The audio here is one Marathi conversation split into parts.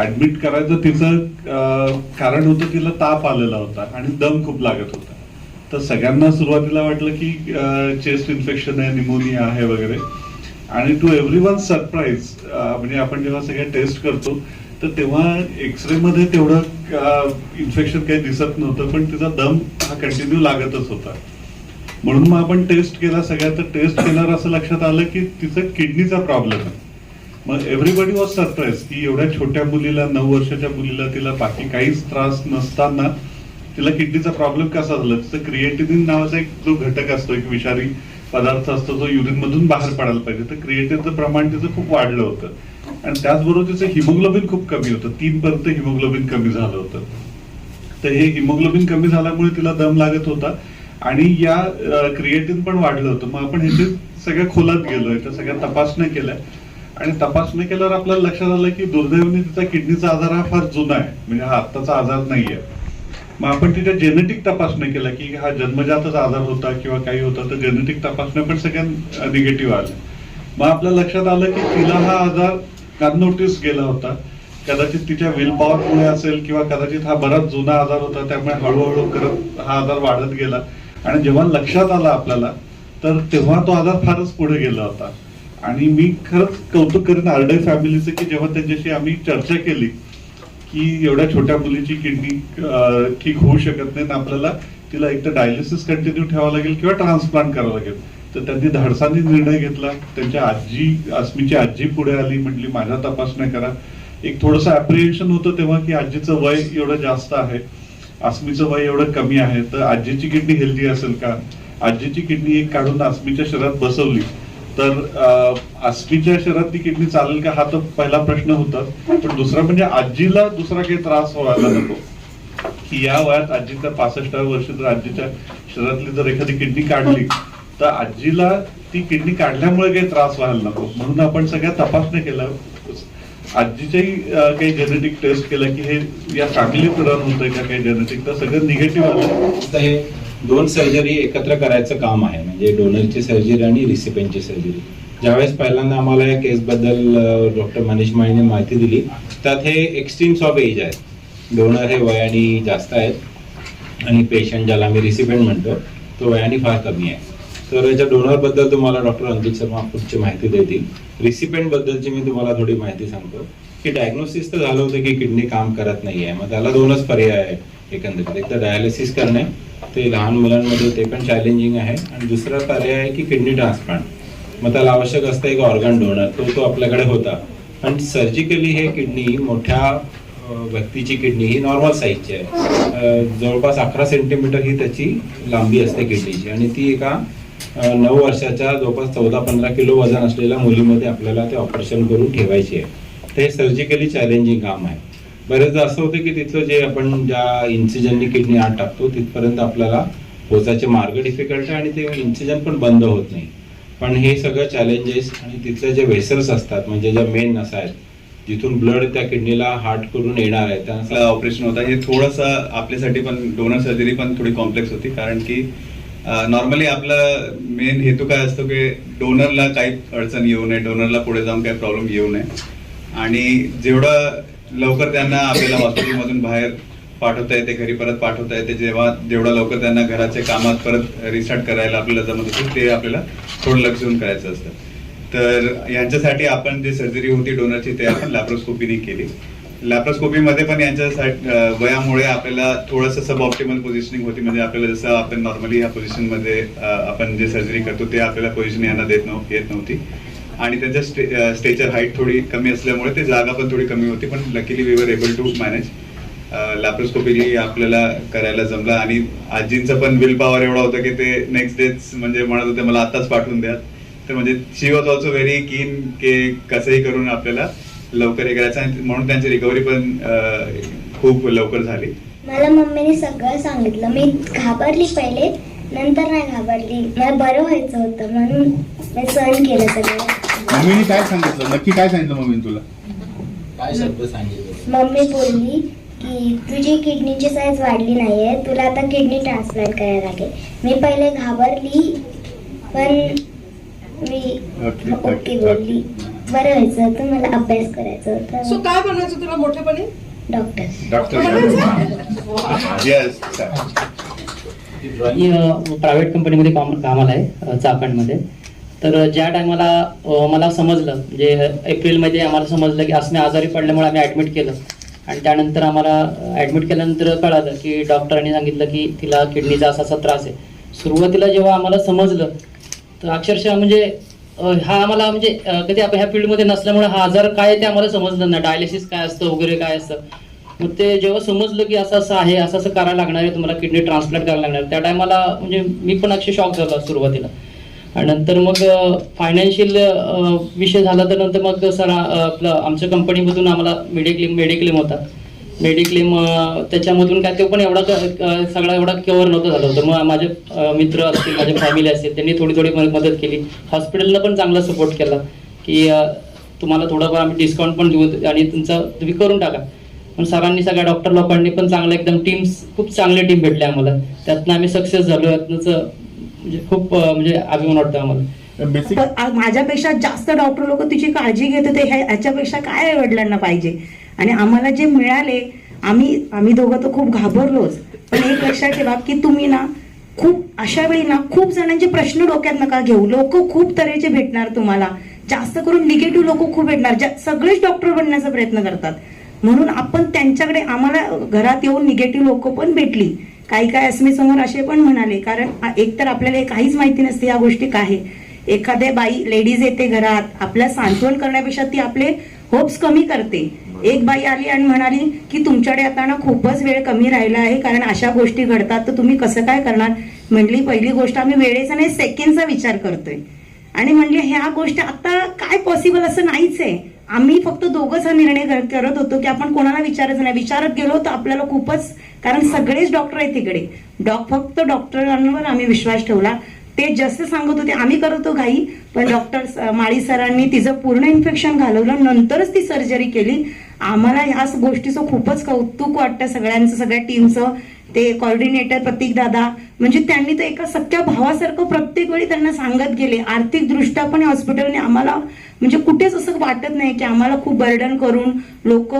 ऍडमिट करायचं तिचं कारण होतं तिला ताप आलेला होता आणि दम खूप लागत होता. तर सगळ्यांना सुरुवातीला वाटलं की चेस्ट इन्फेक्शन आहे निमोनिया आहे वगैरे. आणि टू एव्हरी वन सरप्राईज म्हणजे आपण जेव्हा सगळ्या टेस्ट करतो तर तेव्हा एक्सरे मध्ये तेवढं इन्फेक्शन काही दिसत नव्हतं पण तिचा दम हा कंटिन्यू लागतच होता. म्हणून मग आपण टेस्ट केला सगळ्या तर टेस्ट केल्यावर असं लक्षात आलं की तिचं किडनीचा प्रॉब्लेम आहे. मग एव्हरीबडी वॉज सरप्राईज की एवढ्या छोट्या मुलीला नऊ वर्षाच्या मुलीला तिला बाकी काहीच त्रास नसताना तिला किडनीचा प्रॉब्लेम कसा झाला? तिचं क्रिएटिनिन नावाचा एक जो घटक असतो एक विषारी पदार्थ असतो जो युरिन मधून बाहेर पडायला पाहिजे. तर क्रिएटिनचं प्रमाण तिचं खूप वाढलं होतं. आणि त्याचबरोबर तिचं हिमोग्लोबिन खूप कमी होतं. तीन पर्यंत हिमोग्लोबिन कमी झालं होतं. तर हे हिमोग्लोबिन कमी झाल्यामुळे तिला दम लागत होता. आणि या क्रिएटिन पण वाढलं होतं. मग आपण ह्याचे सगळ्या खोलात गेलोय त्या सगळ्या तपासण्या केल्या. आणि तपासणी केल्यावर आपल्याला लक्षात आलं की दुर्दैवाने तिचा किडनीचा आजार हा फार जुना आहे. म्हणजे हा आत्ताचा आजार नाहीये. मग आपण तिच्या जेनेटिक तपासणी केल्या की हा जन्मजातच आजार होता किंवा काही होता तर जेनेटिक तपासण्या पण सगळ्या निगेटिव्ह आल्या. मग आपल्या लक्षात आलं की तिला हा आजार अननोटीस गेला होता. कदाचित तिच्या विल पॉवरमुळे असेल किंवा कदाचित हा बराच जुना आजार होता त्यामुळे हळूहळू करत हा आजार वाढत गेला. आणि जेव्हा लक्षात आला आपल्याला तर तेव्हा तो आजार फारच पुढे गेला होता. आणि मी खरंच कौतुक करेन आरडे फॅमिलीचं की जेव्हा त्यांच्याशी आम्ही चर्चा केली की एवढ्या छोट्या मुलीची किडनी ठीक होऊ शकत नाही आणि आपल्याला तिला एक तर डायलिसिस कंटिन्यू ठेवावं लागेल किंवा ट्रान्सप्लांट करावं लागेल. तर त्यांनी धाडसाने निर्णय घेतला. त्यांच्या आजी अस्मीची आजी पुढे आली म्हटली माझ्या तपासण्या करा. एक थोडस अप्रिहेन्शन होतं तेव्हा की आजीचं वय एवढं जास्त आहे. अस्मीचं वय एवढं कमी आहे. तर आजीची किडनी हेल्दी असेल का? आजीची किडनी एक काढून अस्मीच्या शरीरात बसवली. तर अं, अस्मीच्या ती किडनी चालेल का? हा तर पहिला प्रश्न होता. पण दुसरा म्हणजे आजीला दुसरा काही त्रास व्हायला नको. की या वयात आजीच्या पासष्टाव्या वर्षी जर आजीच्या शरीरातली जर एखादी किडनी काढली तर आजीला ती किडनी काढल्यामुळे काही त्रास व्हायला नको. म्हणून आपण सगळ्या तपासण्या केल्या. आजीच्याही काही जेनेटिक टेस्ट केल्या की हे या चांगली रन होतंय का काही जेनेटिक तर सगळं निगेटिव्ह आलं दोन सर्जरी एकत्र करायचं काम आहे. म्हणजे डोनरची सर्जरी आणि रिसिपेंटची सर्जरी ज्यावेळेस पहिल्यांदा आम्हाला या केसबद्दल डॉक्टर मनीष माळीने माहिती दिली त्यात हे एक्स्ट्रीम्स ऑफ एज आहेत. डोनर हे वयाने जास्त आहेत. आणि पेशंट ज्याला आम्ही रिसिपेंट म्हणतो तो वयाने फार कमी आहे. तर याच्या डोनरबद्दल तुम्हाला डॉक्टर अंकित शर्मा पुढची माहिती देतील. रिसिपेंटबद्दलची मी तुम्हाला थोडी माहिती सांगतो. की डायग्नोसिस तर झालं होतं की किडनी काम करत नाही आहे मग त्याला दोनच पर्याय आहे एकंदरीत. एक तर डायलिसिस करणे ते लहान मुलांमध्ये ते पण चॅलेंजिंग आहे. आणि दुसरा पर्याय आहे की किडनी ट्रान्सप्लांट मग त्याला आवश्यक असतं एक ऑर्गन डोनर तो तो आपल्याकडे होता. पण सर्जिकली हे किडनी मोठ्या व्यक्तीची किडनी ही नॉर्मल साईजची आहे. जवळपास अकरा सेंटीमीटर ही त्याची लांबी असते किडनीची आणि ती एका नऊ वर्षाच्या जवळपास चौदा पंधरा किलो वजन असलेल्या मुलीमध्ये आपल्याला ते ऑपरेशन करून ठेवायची आहे. तर हे सर्जिकली चॅलेंजिंग काम आहे. बरेचदा असं होतं की तिथलं जे आपण ज्या इन्सिजननी किडनी आत टाकतो तिथपर्यंत आपल्याला पोचायचे मार्ग डिफिकल्ट आहे आणि ते इन्सिजन पण बंद होत नाही. पण हे सगळं चॅलेंजेस आणि तिथले जे वेसर्स असतात म्हणजे ज्या मेन नसा आहेत जिथून ब्लड त्या किडनीला हार्ट करून येणार आहे आपलं त्या ऑपरेशन होता. हे थोडंसं आपल्यासाठी पण डोनर सर्जरी पण थोडी कॉम्प्लेक्स होती कारण की नॉर्मली आपला मेन हेतू काय असतो की डोनरला काही अडचण येऊ नये डोनरला पुढे जाऊन काही प्रॉब्लेम येऊ नये. आणि जेवढं लवकर त्यांना आपल्याला हॉस्पिटलमधून बाहेर पाठवता येते घरी परत पाठवता येते. जेव्हा जेवढा लवकर त्यांना घराच्या कामात परत रिस्टार्ट करायला आपल्याला जमत असेल ते आपल्याला थोडं लक्ष देऊन करायचं असतं. तर यांच्यासाठी आपण जे सर्जरी होती डोनरची ते आपण लॅप्रोस्कोपीने केली. लॅप्रोस्कोपीमध्ये पण यांच्या वयामुळे आपल्याला थोडंसं सब ऑप्टिमल पोझिशनिंग होती. म्हणजे आपल्याला जसं आपण नॉर्मली ह्या पोझिशनमध्ये आपण जे सर्जरी करतो ते आपल्याला पोझिशन यांना देत नव्ह येत नव्हती. आणि त्यांच्या स्टे स्टेचर हाईट थोडी कमी असल्यामुळे ते जागा पण थोडी कमी होती पण luckily we were able to manage laparoscopy आपल्याला करायला जमलं आणि आजींचं पण विल पॉवर एवढा होता की ते नेक्स्ट डेच म्हणजे म्हणत होते मला आताच पाठवून द्या. तर म्हणजे शी वॉज ऑल्सो व्हेरी कीन के कसंही करून आपल्याला लवकर हे करायचं आणि म्हणून त्यांची रिकव्हरी पण खूप लवकर झाली. मला मम्मीने सगळं सांगितलं. मी घाबरली पहिले नंतर नाही घाबरली. मला बरं व्हायचं होतं म्हणून मी सहन केलं सगळं. मम्मीने काय सांगितलं? नक्की काय सांगितलं मम्मीने तुला? काय शब्द सांगितले? मम्मी बोलली की तुझी किडनीची साईज वाढली नाहीये. तुला आता किडनी ट्रान्सप्लांट करायला लागेल. मी पहिले घाबरली पण मी ओके, बोलली. बरं व्हायचं. होतं मला अभ्यास करायचा सो होता काय बनायचं तुला मोठेपणी? डॉक्टर डॉक्टर येस मी प्रायव्हेट कंपनीमध्ये काम कामाला आहे अ, चाकणमध्ये. तर ज्या टायमाला मला समजलं म्हणजे एप्रिलमध्ये आम्हाला समजलं की असणे आजारी पडल्यामुळे आम्ही ॲडमिट केलं. आणि त्यानंतर आम्हाला ॲडमिट केल्यानंतर कळालं की डॉक्टरांनी सांगितलं की तिला किडनीचा असा असा त्रास आहे. सुरुवातीला जेव्हा आम्हाला समजलं तर अक्षरशः म्हणजे हा आम्हाला म्हणजे कधी आपण ह्या फील्डमध्ये नसल्यामुळे हा आजार काय आहे ते आम्हाला समजलं नाही. डायलिसिस काय असतं वगैरे काय असतं. मग ते जेव्हा समजलं की असं असं आहे असं असं करायला लागणार आहे तुम्हाला किडनी ट्रान्सप्लांट करायला लागणार त्या टायमाला म्हणजे मी पण अक्षर शॉक झालो सुरुवातीला. नंतर मग फायनान्शियल विषय झाला तर नंतर मग सर आपलं आमच्या कंपनीमधून आम्हाला मेडिक्लेम मेडिक्लेम होता. मेडिक्लेम त्याच्यामधून काय ते पण एवढा क- सगळा एवढा क्युअर नव्हतं झालं होतं. मग माझे मित्र असतील माझे फॅमिली असतील त्यांनी थोडी थोडी मदत केली. हॉस्पिटलला पण चांगला सपोर्ट केला की तुम्हाला थोडंफार आम्ही डिस्काउंट पण देऊ आणि तुमचं तुम्ही करून टाका. पण सरांनी सगळ्या डॉक्टर लोकांनी पण चांगलं एकदम टीम्स खूप चांगली टीम भेटली आम्हाला. त्यातनं आम्ही सक्सेस झालो. यातनंच म्हणजे खूप म्हणजे अभिमान वाटतो आम्हाला. बेसिक माझ्यापेक्षा जास्त डॉक्टर लोक तिची काळजी घेत होते ह्या- ह्याच्यापेक्षा काय वडिलांना पाहिजे? आणि आम्हाला जे मिळाले आम्ही आम्ही दोघं तर खूप घाबरलोच. पण एक लक्षात ठेवा की तुम्ही ना खूप अशा वेळी ना खूप जणांचे प्रश्न डोक्यात नका घेऊ. लोक खूप तऱ्हेचे भेटणार तुम्हाला. जास्त करून निगेटिव्ह लोक खूप भेटणार ज्या सगळेच डॉक्टर बनण्याचा प्रयत्न करतात. म्हणून आपण त्यांच्याकडे आम्हाला घरात येऊन निगेटिव्ह लोक पण भेटली. काही काय अस्मी समोर असे पण म्हणाले कारण एकतर आपल्याला काहीच माहिती नसते या गोष्टी काय. एखाद्या बाई लेडीज येते घरात आपल्या सांत्वन करण्यापेक्षा ती आपले होप्स कमी करते. एक बाई आली आणि म्हणाली की तुमच्याकडे आता ना खूपच वेळ कमी राहिला आहे कारण अशा गोष्टी घडतात तर तुम्ही कसं काय करणार? म्हणली पहिली गोष्ट आम्ही वेळेचा नाही सेकंडचा विचार करतोय. आणि म्हणले ह्या गोष्टी आता काय पॉसिबल असं नाहीच आहे. आम्ही फक्त दोघंच हा निर्णय करत होतो की आपण कोणाला विचारायचं नाही. विचारत गेलो तर आपल्याला खूपच कारण सगळेच डॉक्टर आहेत तिकडे. डॉक फक्त डॉक्टरांवर आम्ही विश्वास ठेवला. ते जास्त सांगत होते आम्ही करत होतो घाई पण डॉक्टर माळी सरांनी तिचं पूर्ण इन्फेक्शन घालवलं नंतरच ती सर्जरी केली. आम्हाला ह्या गोष्टीचं खूपच कौतुक वाटतं सगळ्यांचं सगळ्या टीमचं. ते कॉर्डिनेटर प्रतीक दादा म्हणजे त्यांनी तर एका सख्या भावासारखं प्रत्येक वेळी त्यांना सांगत गेले. आर्थिक दृष्ट्या पण हॉस्पिटलने आम्हाला म्हणजे कुठेच असं वाटत नाही की आम्हाला खूप बर्डन करून लोक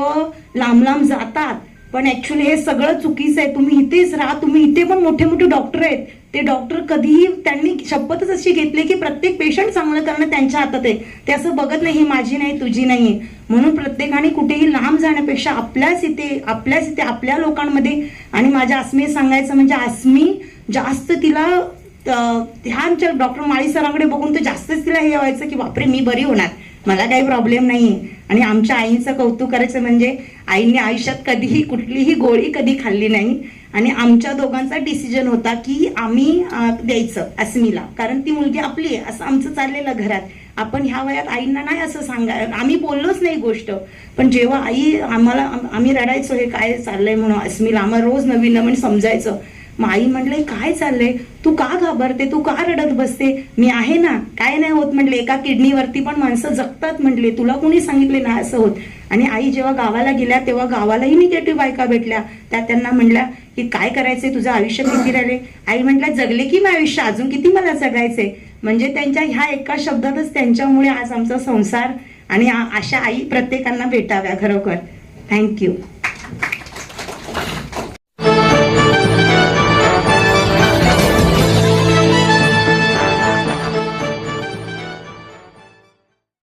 लांब लांब जातात. पण ऍक्च्युली हे सगळं चुकीचं आहे. तुम्ही इथेच राहा. तुम्ही इथे पण मोठे मोठे डॉक्टर आहेत. ते डॉक्टर कधीही त्यांनी शपथच अशी घेतली की प्रत्येक पेशंट चांगलं करणं त्यांच्या हातात आहे. ते असं बघत नाही ही माझी नाही तुझी नाही म्हणून प्रत्येकाने कुठेही लांब जाण्यापेक्षा आपल्याच इथे आपल्याच इथे आपल्या लोकांमध्ये आणि माझ्या आसमी सांगायचं म्हणजे आसमी जास्त तिला ह्या आमच्या डॉक्टर माळी सरांकडे बघून तर जास्तच तिला हे व्हायचं की बापरे मी बरी होणार. मला काही प्रॉब्लेम नाही आणि आमच्या आईचं कौतुक करायचं म्हणजे आईने आयुष्यात कधीही कुठलीही गोळी कधी खाल्ली नाही. आणि आमच्या दोघांचा डिसिजन होता की आम्ही द्यायचं अस्मीला. कारण ती मुलगी आपली आहे असं आमचं चाललेलं घरात. आपण ह्या वयात आईंना नाही असं सांगा आम्ही बोललोच नाही गोष्ट. पण जेव्हा आई आम्हाला आम्ही रडायचो हे काय चाललंय म्हणून अस्मीला आम्हाला रोज नवीन नवीन समजायचं. आई म्हणले काय चाललंय? तू का घाबरते? तू का रडत बसते? मी आहे ना. काय नाही होत म्हटले एका किडनीवरती पण माणसं जगतात म्हटले तुला कोणी सांगितले ना असं होत? आणि आई जेव्हा गावाला गेल्या तेव्हा गावालाही निगेटिव्ह बायका भेटल्या. त्या त्यांना म्हणल्या की काय करायचंय? तुझं आयुष्य किती राहिले? आई म्हटल्या जगले की मी आयुष्य? अजून किती मला जगायचंय? म्हणजे त्यांच्या ह्या एका शब्दातच त्यांच्यामुळे आज आमचा संसार आणि अशा आई प्रत्येकांना भेटाव्या खरोखर. थँक्यू